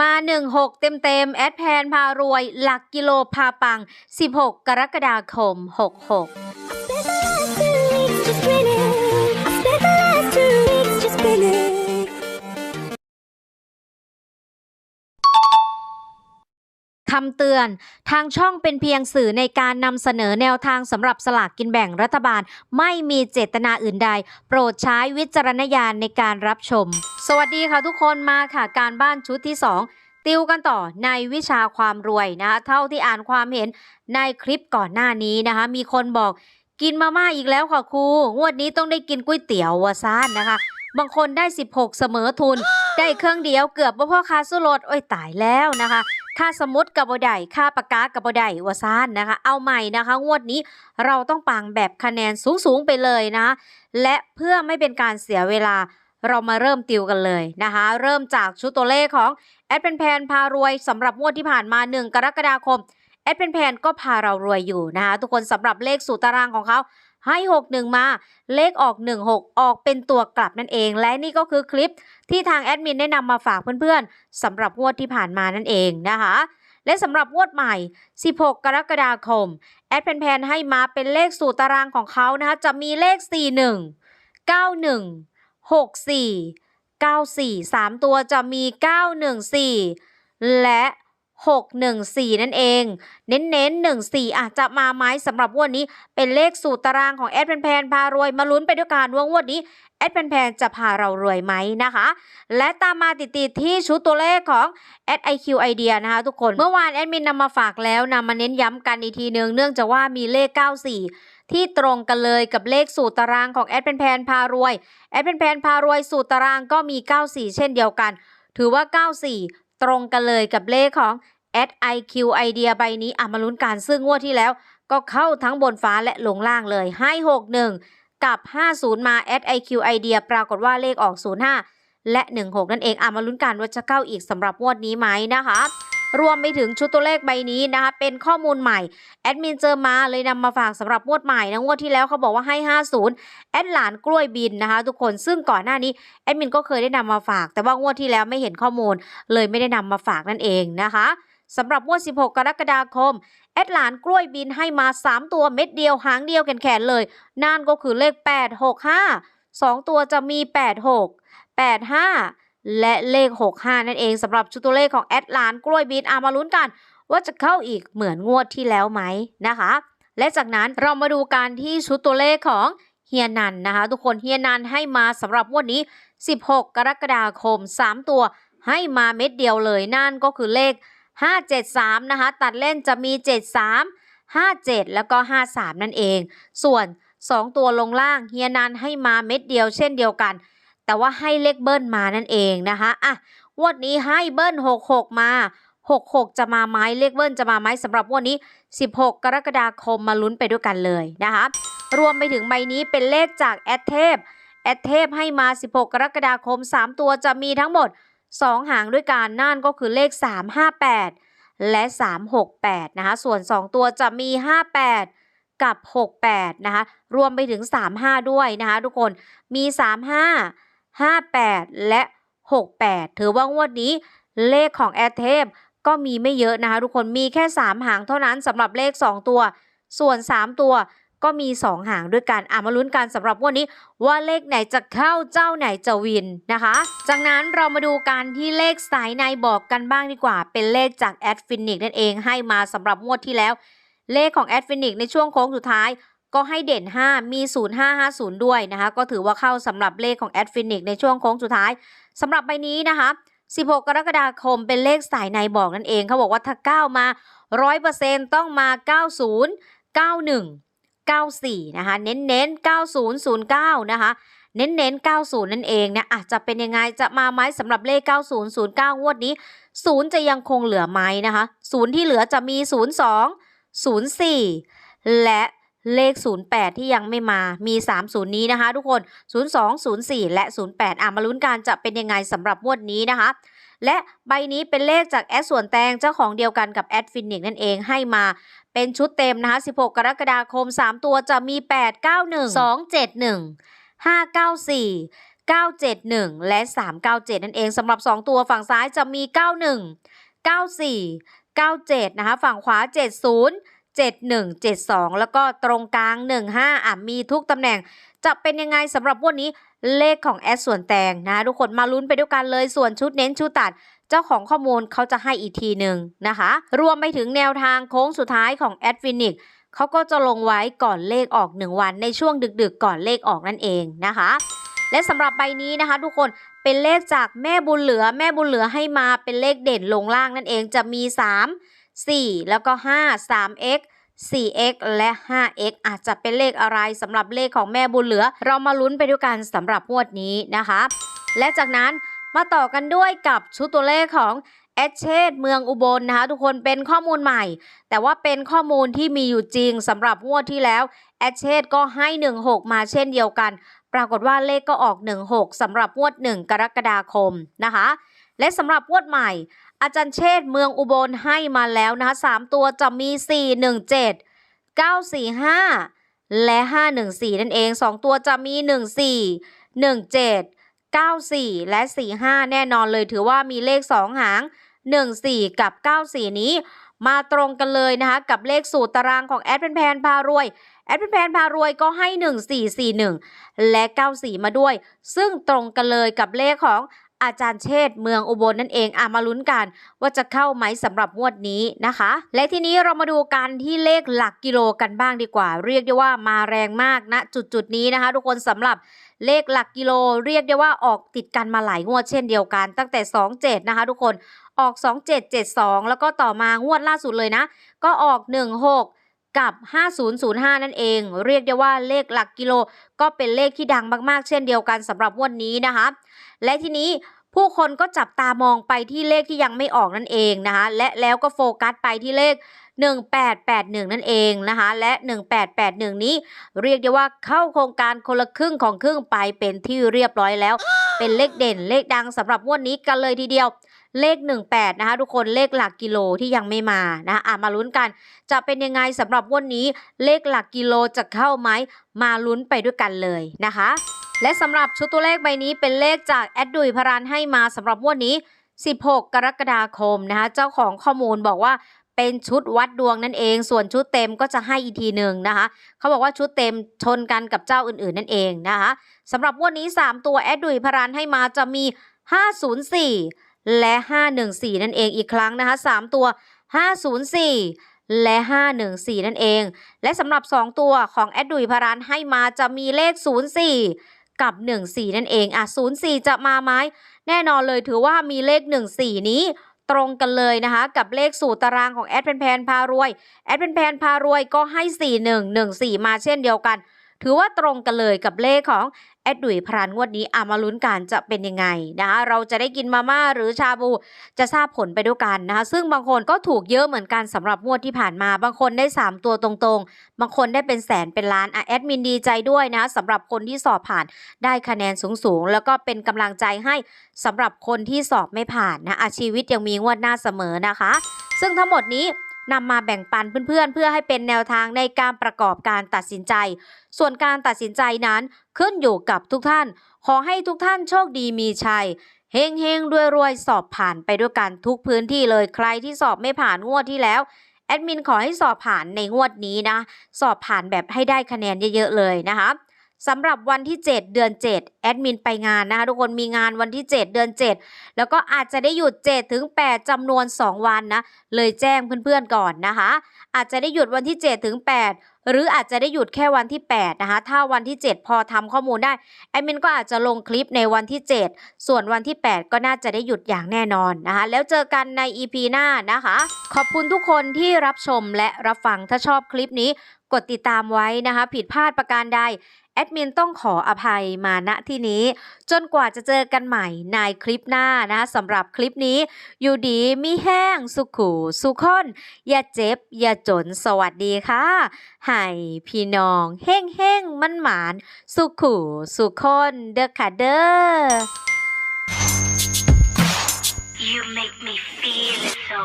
มา 16 เต็มเต็มแอดแพนพารวย หลักกิโลพาปัง 16 กรกฎาคม 66 คำเตือน ทางช่องเป็นเพียงสื่อในการนำเสนอแนวทางสำหรับสลากกินแบ่งรัฐบาล ไม่มีเจตนาอื่นใด โปรดใช้วิจารณญาณในการรับชม สวัสดีค่ะทุกคนมาค่ะการบ้านชุดที่ 2 ติวกันต่อในวิชาความรวยนะคะเท่าที่อ่านความเห็นในคลิปก่อนหน้านี้นะคะมีคนบอกกินมาม่าอีกแล้วค่ะครู งวดนี้ต้องได้กินก๋วยเตี๋ยววะซ่านนะคะ บางคนได้ 16 เสมอทุน ได้เครื่องเดียวเกือบว่าพ่อค้าสู้รถโอ้ยตายแล้วนะคะค่าสมุดกับบไดค่าปากกากับบไดวาซานนะคะ เอาใหม่นะคะ งวดนี้เราต้องปังแบบคะแนนสูงๆไปเลยนะ และเพื่อไม่เป็นการเสียเวลาเรามาเริ่มติวกันเลยนะคะ เริ่มจากชุดตัวเลขของแอดเป็นแพนพารวยสำหรับงวดที่ผ่านมา 1 กรกฎาคมแอดเป็นแพนก็พาเรารวยอยู่นะคะทุกคนสำหรับเลขสูตรตารางของเขา ให้ 61 มา เลขออก 16 ออกเป็นตัวกลับนั่นเอง และนี่ก็คือคลิปที่ทางแอดมินได้นำมาฝากเพื่อนๆสำหรับงวดที่ผ่านมานั่นเองนะคะและสำหรับงวดใหม่ 16 กรกฎาคม แอดแพนๆให้มาเป็นเลขสูตรตารางของเขานะคะจะมีเลข 41 91 64 94 3 ตัวจะมี 914 และ 614 นั่นเอง เน้นๆ14อะจะมาไหมสำหรับงวดนี้เป็นเลขสูตรตารางของแอดแพนๆพารวยมาลุ้นไปด้วยกันว่างวดนี้แอดแพนจะพาเรารวยไหมนะคะ และตามมาติดๆที่ชุดตัวเลขของ at iq idea นะคะทุกคน เมื่อวานแอดมินนำมาฝากแล้วนำมาเน้นย้ำกันอีกทีนึงเนื่องจากว่ามีเลข 94ที่ตรงกันเลยกับเลขสูตรตารางของแอดเป็นแพนพารวยแอดเป็นแพนพารวยสูตรตารางก็มี 94 เช่นเดียวกัน ถือว่า 94 ตรงกันเลยกับเลขของ a d iq idea ใบนี้อะมาลุ้นการซึ่งงวดที่แล้ว ก็เข้าทั้งบนฟ้าและลงล่างเลยให้61 กับ 50 มา a d iq idea ปรากฏว่าเลขออก 05 และ 16 นั่นเองอะมาลุ้นการว่าจะเข้าอีกสำหรับงวดนี้ไหมนะคะ รวมไปถึงชุดตัวเลขใบนี้นะคะ เป็นข้อมูลใหม่ แอดมินเจอมาเลยนำมาฝากสำหรับงวดใหม่นะงวดที่แล้วเขาบอกว่าให้ 50 แอดหลานกล้วยบินนะคะ ทุกคนซึ่งก่อนหน้านี้แอดมินก็เคยได้นำมาฝาก แต่ว่างวดที่แล้วไม่เห็นข้อมูล เลยไม่ได้นำมาฝากนั่นเองนะคะสำหรับงวด 16 กรกฎาคม แอดหลานกล้วยบินให้มา 3 ตัวเม็ดเดียวหางเดียวแขนๆเลย นั่นก็คือเลข 865 2 ตัวจะมี 86 85 และเลข 65 นั่นเองสำหรับชุดตัวเลขของแอดหลานกล้วยบินอามาลุ้นกัน ว่าจะเข้าอีกเหมือนงวดที่แล้วไหมนะคะ และจากนั้นเรามาดูการที่ชุดตัวเลขของเฮียนันนะคะ ทุกคนเฮียนันให้มาสำหรับงวดนี้ 16 กรกฎาคม 3 ตัวให้มาเม็ดเดียวเลยนั่นก็คือเลข 573 นะคะ ตัดเล่นจะมี 73 57 แล้วก็ 53 นั่นเอง ส่วน 2 ตัวลงล่างเฮียนันให้มาเม็ดเดียวเช่นเดียวกัน แต่ว่าให้เลขเบิ้ลมานั่นเองนะคะอะวดนี้ให้เบิ้ล66 มา 66 จะมาไหมเลขเบิ้ลจะมาไหมสำหรับวดนี้ 16 กรกฎาคมมาลุ้นไปด้วยกันเลยนะคะรวมไปถึงใบนี้เป็นเลขจากแอดเทพแอดเทพให้มา 16 กรกฎาคม 3 ตัวจะมีทั้งหมด 2 หางด้วยกันนั่นก็คือเลข 358 และ 368 นะคะ ส่วน 2 ตัวจะมี 58 กับ 68 นะคะ รวมไปถึง 35 ด้วยนะคะทุกคน มี 35 58 และ 68 ถือว่างวดนี้เลขของแอดเทพก็มีไม่เยอะนะคะทุกคนมีแค่ 3 หางเท่านั้นสำหรับเลข 2 ตัว ส่วน 3 ตัวก็มี 2 หางด้วยกันอะมาลุ้นกันสำหรับงวันนี้ ว่าเลขไหนจะเข้าเจ้าไหนจะวินนะคะ จากนั้นเรามาดูการที่เลขสายในบอกกันบ้างดีกว่า เป็นเลขจากแอดฟินิกนั่นเองให้มาสำหรับงวดที่แล้ว เลขของแอดฟินิกในช่วงโค้งสุดท้าย ก็ให้เด่น 5 มี 0550 ด้วยนะคะ ก็ถือว่าเข้าสำหรับเลขของแอดฟินิกในช่วงโค้งสุดท้ายสำหรับใบนี้นะคะ 16 กรกฎาคมเป็นเลขสายในบอกนั่นเองเขาบอกว่าถ้าก้าวมา 100%ต้องมา 90 91 94 นะคะ เน้นเน้นๆ9009 นะคะ เน้นเน้นๆ90 นั่นเองนะอะจะเป็นยังไงจะมาไหมสำหรับเลข 9009 งวดนี้ 0 จะยังคงเหลือไหมนะคะ 0 ที่เหลือจะมี 02 04 และ เลข 08 ที่ยังไม่มา มี 30 นี้นะคะ ทุกคน 02 04 และ 08 อะมาลุ้นกันจะเป็นยังไงสำหรับงวดนี้นะคะ และใบนี้เป็นเลขจากแอดส่วนแตงเจ้าของเดียวกันกับแอดฟินิกนั่นเองให้มาเป็นชุดเต็มนะคะ 16 กรกฎาคม 3 ตัวจะมี 8 9 1 2 7 1 5 9 4 971 และ 397 นั่นเองสำหรับ 2 ตัวฝั่งซ้ายจะมี 91 94 97 นะคะ ฝั่งขวา 70 71 72 แล้วก็ตรงกลาง 15 อะมีทุกตำแหน่ง จะเป็นยังไงสำหรับวันนี้เลขของแอดส่วนแตงนะทุกคนมาลุ้นไปด้วยกันเลยส่วนชุดเน้นชุดตัดเจ้าของข้อมูลเขาจะให้อีกทีหนึ่งนะคะ รวมไปถึงแนวทางโค้งสุดท้ายของแอดฟินิกเขาก็จะลงไว้ก่อนเลขออก 1 วันในช่วงดึกๆ ก่อนเลขออกนั่นเองนะคะ และสำหรับใบนี้นะคะ ทุกคนเป็นเลขจากแม่บุญเหลือ แม่บุญเหลือให้มาเป็นเลขเด่นลงล่างนั่นเองจะมี 3 4 แล้วก็ 5 3x 4x และ 5x อาจจะเป็นเลขอะไรสำหรับเลขของแม่บุญเหลือ เรามาลุ้นไปด้วยกันสำหรับงวดนี้นะคะ และจากนั้นมาต่อกันด้วยกับชุดตัวเลขของแอดเชษเมืองอุบลนะคะ ทุกคนเป็นข้อมูลใหม่ แต่ว่าเป็นข้อมูลที่มีอยู่จริงสำหรับงวดที่แล้วแอดเชษก็ให้ 16 มาเช่นเดียวกัน ปรากฏว่าเลขก็ออก 16สำหรับงวด 1 กรกฎาคมนะคะ และสำหรับงวดใหม่ อาจารย์เชษเมืองอุบลให้มาแล้วนะคะ3ตัวจะมี 417 945 และ 514 นั่นเอง 2 ตัวจะมี 14 17 94 และ 45 แน่นอนเลยถือว่ามีเลข 2 หาง 14 กับ 94 นี้ มาตรงกันเลยนะคะ กับเลขสูตรตารางของแอดเป็นแพนพารวยแอดเป็นแพนพารวยก็ให้ 1441 และ 94 มาด้วย ซึ่งตรงกันเลยกับเลขของ อาจารย์เชษฐ์เมืองอุบลนั่นเองอะมาลุ้นกันว่าจะเข้าไหมสำหรับงวดนี้นะคะ และทีนี้เรามาดูกันที่เลขหลักกิโลกันบ้างดีกว่า เรียกได้ว่ามาแรงมากนะจุดจุดนี้นะคะ ทุกคนสำหรับเลขหลักกิโลเรียกได้ว่าออกติดกันมาหลายงวดเช่นเดียวกัน ตั้งแต่ 27 นะคะ ทุกคนออก 2772 แล้วก็ต่อมางวดล่าสุดเลยนะ ก็ออก 16 กับ 5005 นั่นเอง เรียกได้ว่าเลขหลักกิโล ก็เป็นเลขที่ดังมากๆ เช่นเดียวกันสำหรับวันนี้นะคะ และทีนี้ผู้คนก็จับตามองไปที่เลขที่ยังไม่ออกนั่นเองนะคะ และแล้วก็โฟกัสไปที่เลข 1881 นั่นเองนะคะ และ 1881 นี้เรียกได้ว่าเข้าโครงการคนละครึ่งของครึ่งไปเป็นที่เรียบร้อยแล้ว เป็นเลขเด่นเลขดังสำหรับงวดนี้กันเลยทีเดียว เลข 18 นะคะทุกคนเลขหลักกิโลที่ยังไม่มานะะอะมาลุ้นกัน จะเป็นยังไงสำหรับวันนี้เลขหลักกิโลจะเข้าไหมมาลุ้นไปด้วยกันเลยนะคะ และสำหรับชุดตัวเลขใบนี้เป็นเลขจากแอดดุยพรานให้มาสำหรับวดนี้ 16 กรกฎาคมนะคะเจ้าของข้อมูลบอกว่าเป็นชุดวัดดวงนั่นเอง ส่วนชุดเต็มก็จะให้อีกทีหนึ่งนะคะเขาบอกว่าชุดเต็มชนกันกับเจ้าอื่นๆนั่นเองนะคะสำหรับงวดนี้ 3 ตัวแอดดุยพรานให้มาจะมี 504 และ 514 นั่นเองอีกครั้งนะคะ3ตัว 504 และ 514 นั่นเอง และสำหรับ 2 ตัวของแอดดุยพารานให้มาจะมีเลข 04 กับ 14 นั่นเองอะ04 จะมาไหมแน่นอนเลยถือว่ามีเลข 14 นี้ตรงกันเลยนะคะกับเลขสูตรตารางของแอดเพนแพนพารวยแอดเพนแพนพารวยก็ให้ 4114 มาเช่นเดียวกัน ถือว่าตรงกันเลยกับเลขของแอดดุยพรานงวดนี้อามาลุ้นกันจะเป็นยังไงนะคะเราจะได้กินมาม่าหรือชาบูจะทราบผลไปด้วยกันนะคะซึ่งบางคนก็ถูกเยอะเหมือนกันสำหรับงวดที่ผ่านมา บางคนได้ 3 ตัวตรงๆ บางคนได้เป็นแสนเป็นล้านอะแอดมินดีใจด้วยนะะสำหรับคนที่สอบผ่านได้คะแนนสูงๆ แล้วก็เป็นกำลังใจให้สำหรับคนที่สอบไม่ผ่านนะอะชีวิตยังมีงวดหน้าเสมอนะคะ ซึ่งทั้งหมดนี้ นำมาแบ่งปันเพื่อนๆ เพื่อให้เป็นแนวทางในการประกอบการตัดสินใจ ส่วนการตัดสินใจนั้นขึ้นอยู่กับทุกท่าน ขอให้ทุกท่านโชคดีมีชัยเฮงเฮงรวยรวยสอบผ่านไปด้วยกันทุกพื้นที่เลยใครที่สอบไม่ผ่านงวดที่แล้วแอดมินขอให้สอบผ่านในงวดนี้นะ สอบผ่านแบบให้ได้คะแนนเยอะๆเลยนะคะ สำหรับวันที่ 7 เดือน 7 แอดมินไปงานนะคะทุกคนมีงานวันที่ 7 เดือน 7 แล้วก็อาจจะได้หยุด7ถึง8จำนวน 2 วันนะ เลยแจ้งเพื่อนๆก่อนนะคะ อาจจะได้หยุดวันที่ 7 ถึง 8 หรืออาจจะได้หยุดแค่วันที่ 8 นะคะ ถ้าวันที่ 7 พอทำข้อมูลได้แอดมินก็อาจจะลงคลิปในวันที่ 7 ส่วนวันที่ 8 ก็น่าจะได้หยุดอย่างแน่นอนนะคะ แล้วเจอกันใน EP หน้านะคะ ขอบคุณทุกคนที่รับชมและรับฟังถ้าชอบคลิปนี้ กดติดตามไว้นะคะ ผิดพลาดประการใดแอดมินต้องขออภัยมาณที่นี้ จนกว่าจะเจอกันใหม่ในคลิปหน้านะคะสำหรับคลิปนี้ อยู่ดีมีแห้งสุขูสุขคนอย่าเจ็บ อย่าจนสวัสดีค่ะให้พี่น้องเฮ้งเฮ้งมันหมาน สุขูสุคนเด้อค่ะเด้อ You make me feel so